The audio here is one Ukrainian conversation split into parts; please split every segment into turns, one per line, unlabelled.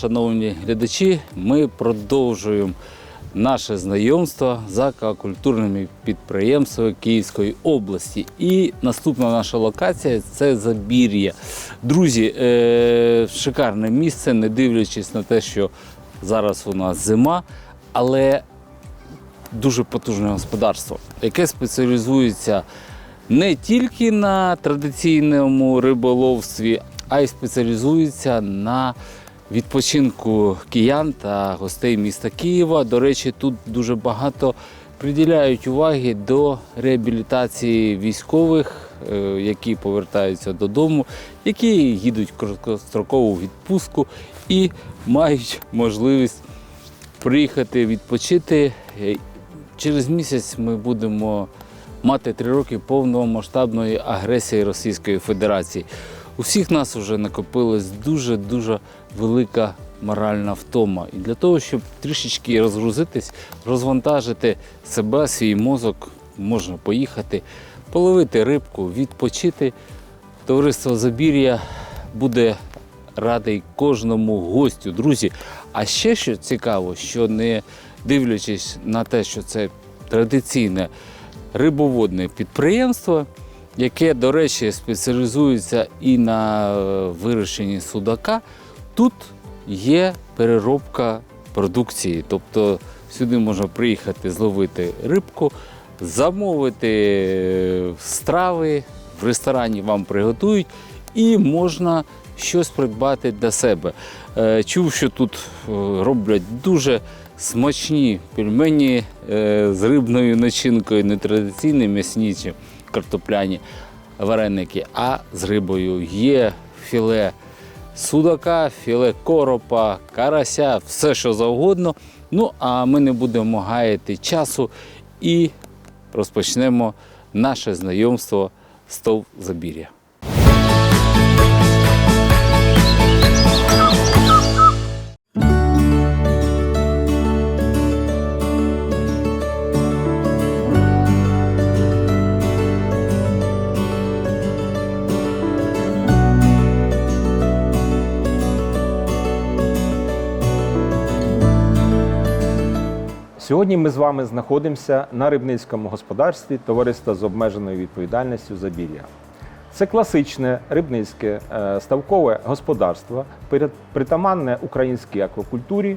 Шановні глядачі. Ми продовжуємо наше знайомство з аквакультурними підприємствами Київської області. І наступна наша локація це Забір'я. Друзі, е- шикарне місце, не дивлячись на те, що зараз у нас зима, але дуже потужне господарство, яке спеціалізується не тільки на традиційному риболовстві, а й спеціалізується на відпочинку киян та гостей міста Києва. До речі, тут дуже багато приділяють уваги до реабілітації військових, е, які повертаються додому, які їдуть в короткострокову відпустку і мають можливість приїхати відпочити. Е, Через місяць ми будемо мати три роки повномасштабної агресії Російської Федерації. У всіх нас вже накопилась дуже-дуже велика моральна втома. І для того, щоб трішечки розгрузитись, розвантажити себе, свій мозок, можна поїхати, половити рибку, відпочити. Товариство Забір'я буде радий кожному гостю, друзі. А ще що цікаво, що не дивлячись на те, що це традиційне рибоводне підприємство, яке, до речі, спеціалізується і на е, вирощенні судака, тут є переробка продукції. Тобто сюди можна приїхати зловити рибку, замовити е, страви, в ресторані вам приготують і можна щось придбати для себе. Е, Чув, що тут е, роблять дуже смачні пельмені з рибною начинкою, не традиційні м'ясні чи картопляні вареники, а з рибою. Є філе судака, філе коропа, карася, все що завгодно. Ну, а ми не будемо гаяти часу і розпочнемо наше знайомство з ТОВ
Сьогодні ми з вами знаходимося на рибницькому господарстві товариства з обмеженою відповідальністю Забір'я. Це класичне рибницьке е, ставкове господарство, притаманне українській аквакультурі,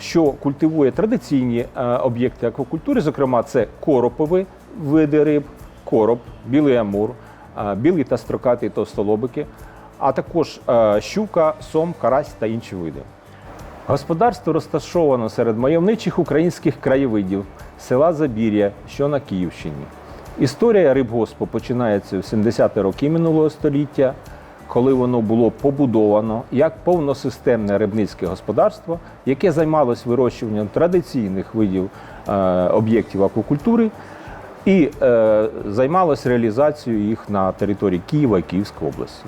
що культивує традиційні е, об'єкти аквакультури, зокрема, це коропові види риб, короб, білий амур, е, білий та строкатий товстолобики, а також щука, сом, карась та інші види. Господарство розташовано серед мальовничих українських краєвидів села Забір'я, що на Київщині. Історія рибгоспу починається в 70-ті роки минулого століття, коли воно було побудовано як повносистемне рибницьке господарство, яке займалось вирощуванням традиційних видів е, об'єктів аквакультури і е, займалось реалізацією їх на території Києва і Київської області.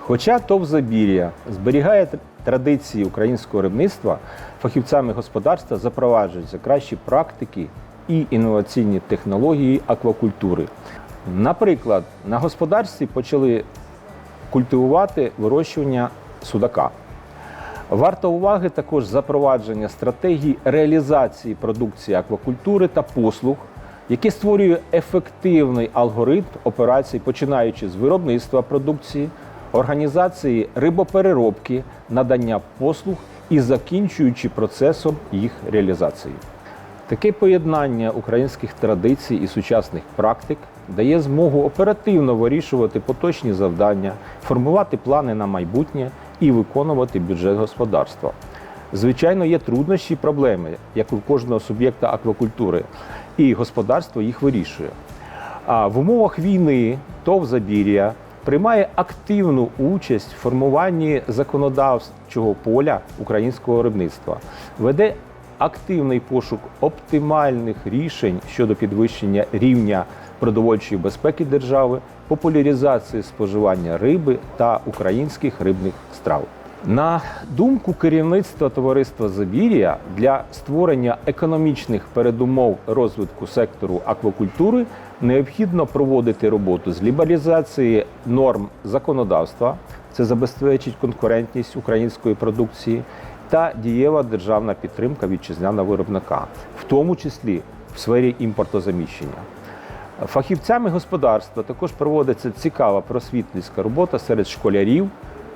Хоча ТОВ Забір'я зберігає традиції українського рибництва, фахівцями господарства запроваджуються кращі практики і інноваційні технології аквакультури. Наприклад, на господарстві почали культивувати вирощування судака. Варто уваги також запровадження стратегій реалізації продукції аквакультури та послуг, яке створює ефективний алгоритм операцій, починаючи з виробництва продукції, організації рибопереробки, надання послуг і закінчуючи процесом їх реалізації. Таке поєднання українських традицій і сучасних практик дає змогу оперативно вирішувати поточні завдання, формувати плани на майбутнє і виконувати бюджет господарства. Звичайно, є труднощі і проблеми, як у кожного суб'єкта аквакультури, і господарство їх вирішує. А в умовах війни ТОВ Забір'я приймає активну участь в формуванні законодавчого поля українського рибництва, веде активний пошук оптимальних рішень щодо підвищення рівня продовольчої безпеки держави, популяризації споживання риби та українських рибних страв. На думку керівництва товариства Забір'я для створення економічних передумов розвитку сектору аквакультури необхідно проводити роботу з лібералізації норм законодавства, це забезпечить конкурентність української продукції та дієва державна підтримка вітчизняного виробника, в тому числі в сфері імпортозаміщення. Фахівцями господарства також проводиться цікава просвітницька робота серед школярів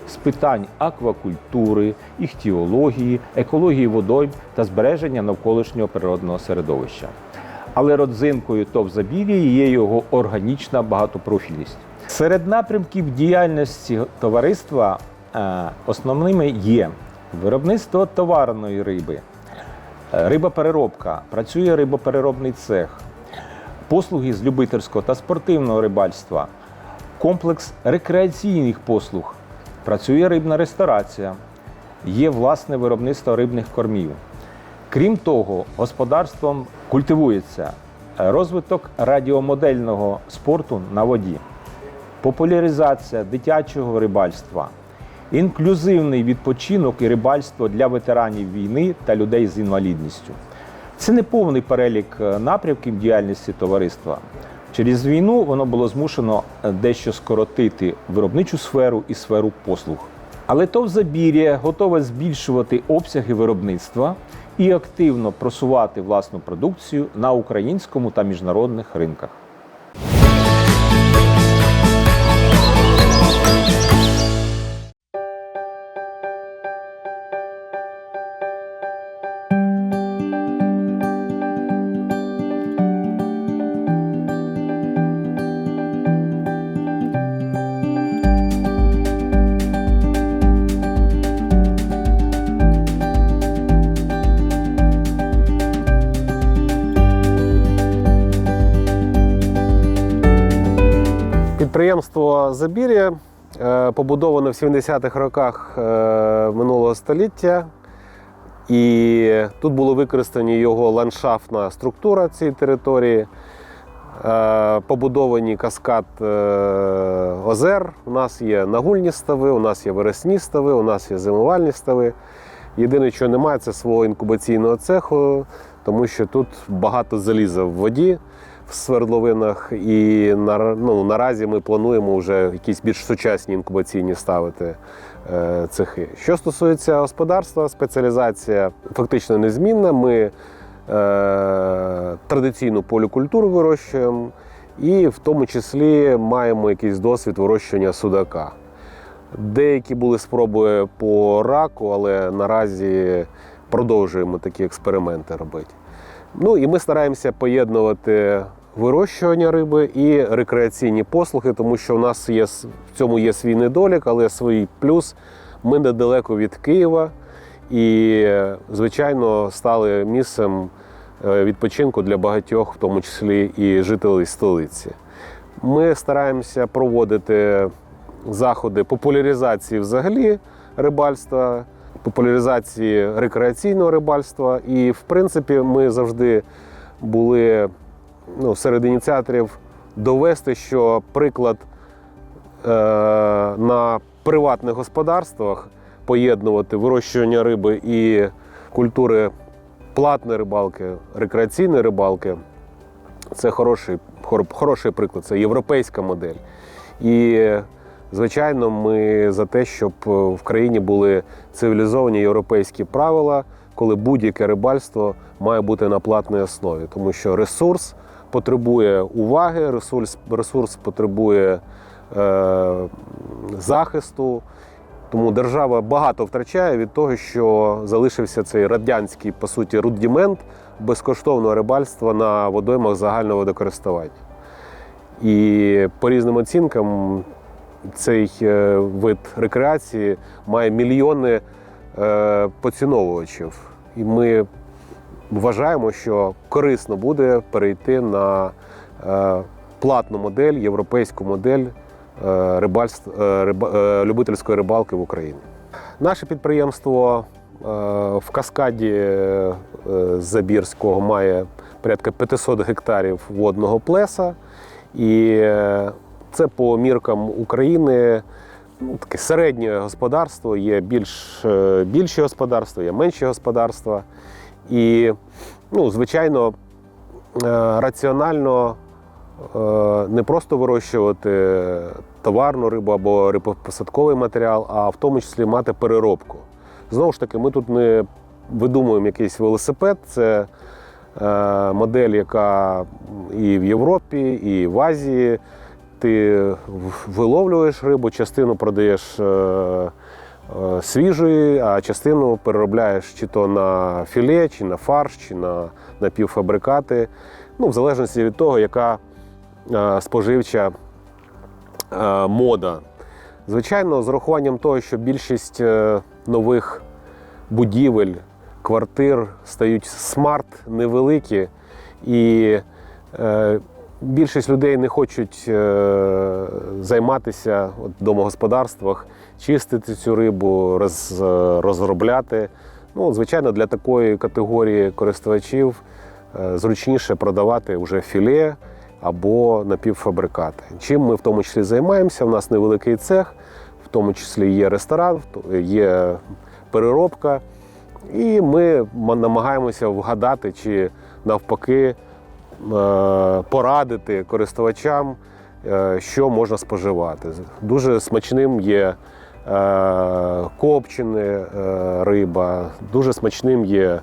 з питань аквакультури, іхтіології, екології водойм та збереження навколишнього природного середовища. Але родзинкою ТОВ Забір'ї є його органічна багатопрофільність. Серед напрямків діяльності товариства е, основними є виробництво товарної риби, е, рибопереробка, працює рибопереробний цех, послуги з любительського та спортивного рибальства, комплекс рекреаційних послуг, працює рибна ресторація, є власне виробництво рибних кормів. Крім того, господарством культивується розвиток радіомодельного спорту на воді, популяризація дитячого рибальства, інклюзивний відпочинок і рибальство для ветеранів війни та людей з інвалідністю. Це не повний перелік е, напрямків діяльності товариства. Через війну воно було змушено е, дещо скоротити виробничу сферу і сферу послуг. Але ТОВ Забір'я готове збільшувати обсяги виробництва і активно просувати власну продукцію на українському та міжнародних ринках.
Підприємство Забір'я е, побудоване в 70-х роках е, минулого століття, і тут були використані його ландшафтна структура цієї території, е, побудовані каскад озер. У нас є нагульні стави, у нас є вересні стави, у нас є зимувальні стави. Єдине, що немає, це свого інкубаційного цеху, тому що тут багато заліза в воді в свердловинах, і на, ну, наразі ми плануємо вже якісь більш сучасні інкубаційні ставити е, цехи. Що стосується господарства, спеціалізація фактично незмінна. Ми е, традиційну полікультуру вирощуємо, і в тому числі маємо якийсь досвід вирощування судака. Деякі були спроби по раку, але наразі продовжуємо такі експерименти робити. Ну і ми стараємося поєднувати вирощування риби і рекреаційні послуги, тому що у нас є в цьому є свій недолік, але свій плюс. Ми недалеко від Києва і, звичайно, стали місцем е, відпочинку для багатьох, в тому числі і жителів столиці. Ми стараємося проводити заходи популяризації взагалі рибальства, популяризації рекреаційного рибальства. І, в принципі, ми завжди були ну, серед ініціаторів довести, що приклад е, на приватних господарствах поєднувати вирощування риби і культури платної рибалки, рекреаційної рибалки це хороший, хороший приклад, це європейська модель. І, звичайно, ми за те, щоб е, в країні були цивілізовані європейські правила, коли будь-яке рибальство має бути на платній основі, тому що ресурс потребує уваги, ресурс, ресурс потребує е, захисту. Тому держава багато втрачає від того, що залишився цей радянський, по суті, рудімент безкоштовного рибальства на водоймах загального водокористування. І по різним оцінкам цей е, вид рекреації має мільйони е, поціновувачів. І ми вважаємо, що корисно буде перейти на е, платну модель, європейську модель любительської рибалки в Україні. Наше підприємство в каскаді Забірського має порядка 500 гектарів водного плеса. І це по міркам України таке середнє господарство, є більш, е, більші господарства, є менші господарства. І, ну, звичайно, е, раціонально не просто вирощувати товарну рибу або рибопосадковий матеріал, а в тому числі мати переробку. Знову ж таки, ми тут не видумуємо якийсь велосипед. Це е, модель, яка і в Європі, і в Азії. Ти виловлюєш рибу, частину продаєш е, е, свіжої, а частину переробляєш чи то на філе, чи на фарш, чи на напівфабрикати. Ну, в залежності від того, яка е, споживча мода. Звичайно, з урахуванням того, що більшість нових будівель, квартир стають смарт, невеликі, і більшість людей не хочуть е, займатися от, в домогосподарствах, чистити цю рибу, роз, е, розробляти. Ну, звичайно, для такої категорії користувачів е, зручніше продавати вже філе або напівфабрикати. Чим ми в тому числі займаємося? У нас невеликий цех, в тому числі є ресторан, є переробка. І ми намагаємося вгадати чи навпаки порадити користувачам, е, що можна споживати. Дуже смачним є е, копчене е, риба, дуже смачним є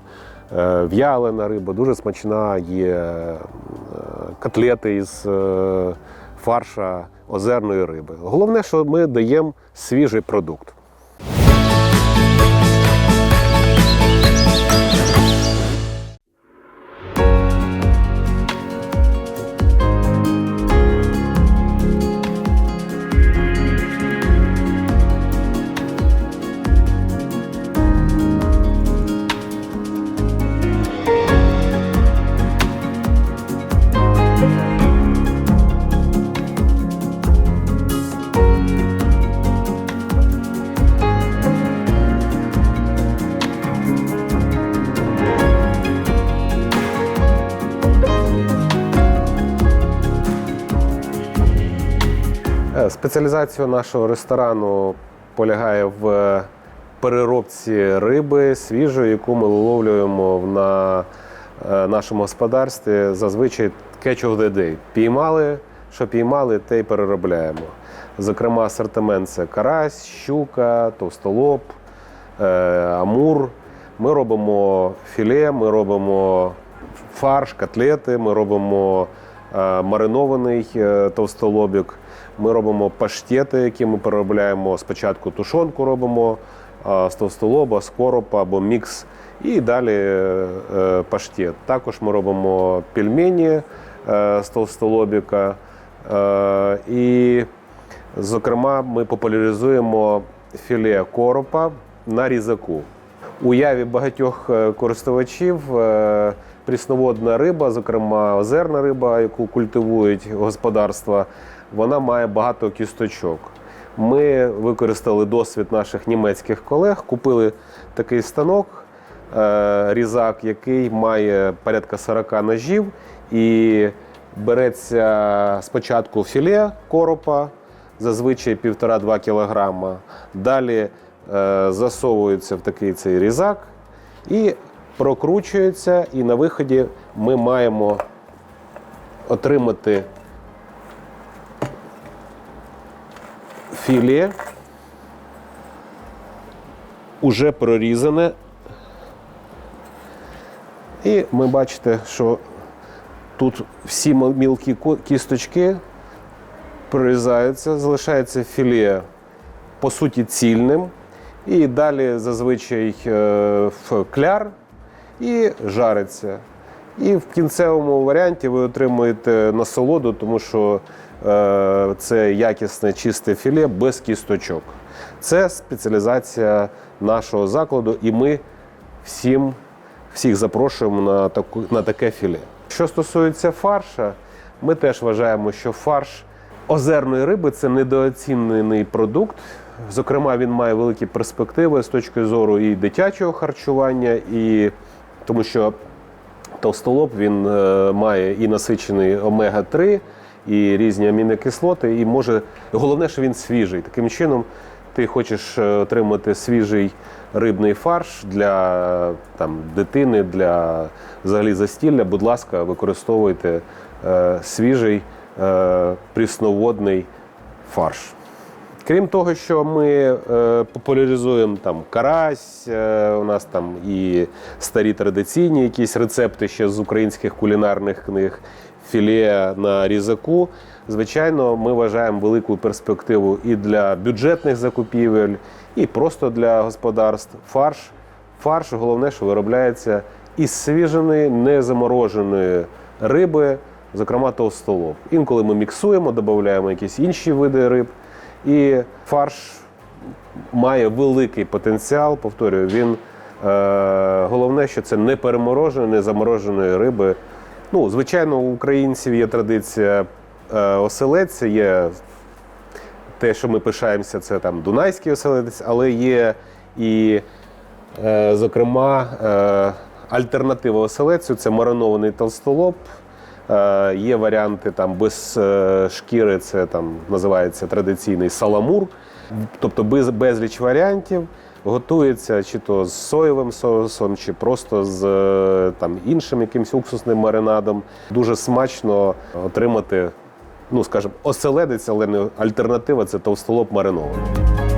е, в'ялена риба, дуже смачна є е, котлети із е, фарша озерної риби. Головне, що ми даємо свіжий продукт. Спеціалізація нашого ресторану полягає в переробці риби свіжої, яку ми виловлюємо на е, нашому господарстві. Зазвичай catch of the day. Піймали, що піймали, те й переробляємо. Зокрема, асортимент це карась, щука, товстолоб, е, амур. Ми робимо філе, ми робимо фарш, котлети, ми робимо е, маринований е, товстолобік. Ми робимо паштети, які ми переробляємо. Спочатку тушонку робимо з товстолоба, з коропа або мікс, і далі е, е, паштет. Також ми робимо пельмені е, з товстолобіка. І, зокрема, ми популяризуємо філе коропа на різаку. Уяві багатьох користувачів прісноводна риба, зокрема озерна риба, яку культивують господарства, вона має багато кісточок. Ми використали досвід наших німецьких колег, купили такий станок, е, різак, який має порядка 40 ножів, і береться спочатку філе коропа, зазвичай 1,5-2 кг. Далі е, засовується в такий цей різак і прокручується. І на виході ми маємо отримати філе, уже прорізане. І ми бачите, що тут всі мілкі кісточки прорізаються, залишається філе по суті цільним. І далі зазвичай е, в кляр і жариться. І в кінцевому варіанті ви отримуєте насолоду, тому що е, це якісне чисте філе без кісточок. Це спеціалізація нашого закладу, і ми всім, всіх запрошуємо на, таку, на таке філе. Що стосується фарша, ми теж вважаємо, що фарш озерної риби це недооцінений продукт. Зокрема, він має великі перспективи з точки зору і дитячого харчування, і тому що товстолоб він е, має і насичений омега-3, і різні амінокислоти, і може головне, що він свіжий. Таким чином, ти хочеш е, отримати свіжий рибний фарш для там, дитини, для взагалі застілля. Будь ласка, використовуйте е, свіжий е, прісноводний фарш. Крім того, що ми е, популяризуємо там карась, е, у нас там і старі традиційні якісь рецепти ще з українських кулінарних книг, філе на різаку. Звичайно, ми вважаємо велику перспективу і для бюджетних закупівель, і просто для господарств. Фарш, фарш головне, що виробляється із свіженої, незамороженої риби, зокрема товстолоб. Інколи ми міксуємо, додаємо якісь інші види риб. І фарш має великий потенціал. Повторюю, він е, головне, що це не переморожене, не замороженої риби. Ну, звичайно, у українців є традиція е, оселедця, є те, що ми пишаємося, це там Дунайський оселедець, але є і, е, зокрема, е, альтернатива оселедцю це маринований толстолоб. Е, Є варіанти там без е, шкіри, це там називається традиційний саламур, тобто без, безліч варіантів. Готується чи то з соєвим соусом, чи просто з е, там, іншим якимось уксусним маринадом. Дуже смачно отримати, ну скажімо, оселедець, але не альтернатива це товстолоб маринований.